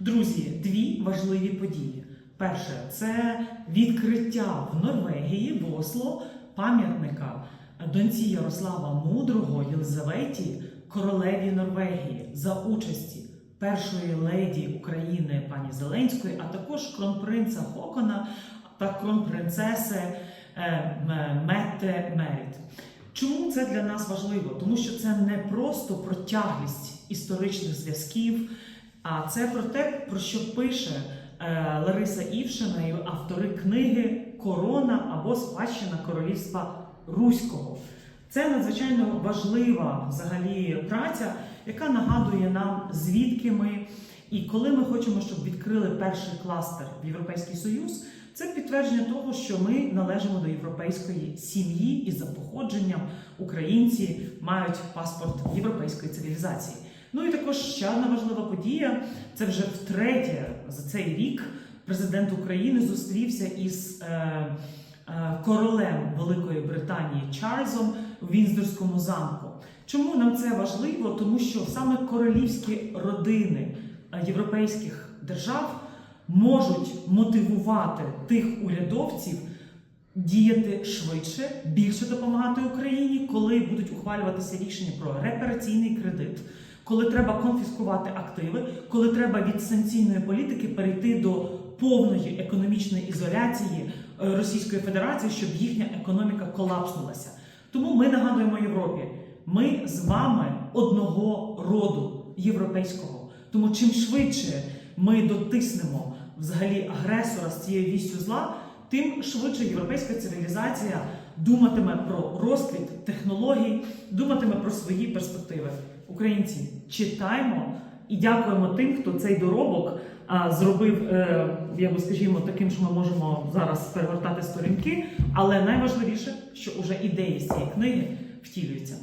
Друзі, дві важливі події. Перше це відкриття в Норвегії в Осло пам'ятника доньці Ярослава Мудрого Єлизаветі, королеві Норвегії, за участі першої леді України пані Зеленської, а також кронпринца Хокона та кронпринцеси е, М- Метте Меріт. Чому це для нас важливо? Тому що це не просто про тяглість історичних зв'язків, а це про те, про що пише е, Лариса Івшина і автори книги Корона або Спадщина Королівства Руського. Це надзвичайно важлива взагалі праця, яка нагадує нам, звідки ми. І коли ми хочемо, щоб відкрили перший кластер в Європейський Союз, це підтвердження того, що ми належимо до європейської сім'ї і за походженням українці мають паспорт європейської цивілізації. Ну і також ще одна важлива подія: це вже втретє за цей рік президент України зустрівся із е, е, королем Великої Британії Чарльзом у Вінздорському замку. Чому нам це важливо? Тому що саме королівські родини е, європейських держав можуть мотивувати тих урядовців діяти швидше, більше допомагати Україні, коли будуть ухвалюватися рішення про репараційний кредит, коли треба конфіскувати активи, коли треба від санкційної політики перейти до повної економічної ізоляції е, Російської Федерації, щоб їхня економіка колапснулася. Тому ми нагадуємо Європі, ми з вами одного роду європейського. Тому чим швидше ми дотиснемо взагалі агресора з цією вістю зла, тим швидше європейська цивілізація думатиме про розквіт технологій, думатиме про свої перспективи. Українці, читаймо і дякуємо тим, хто цей доробок а, зробив, е, я би скажімо, таким, що ми можемо зараз перегортати сторінки. Але найважливіше, що уже ідеї з цієї книги втілюються.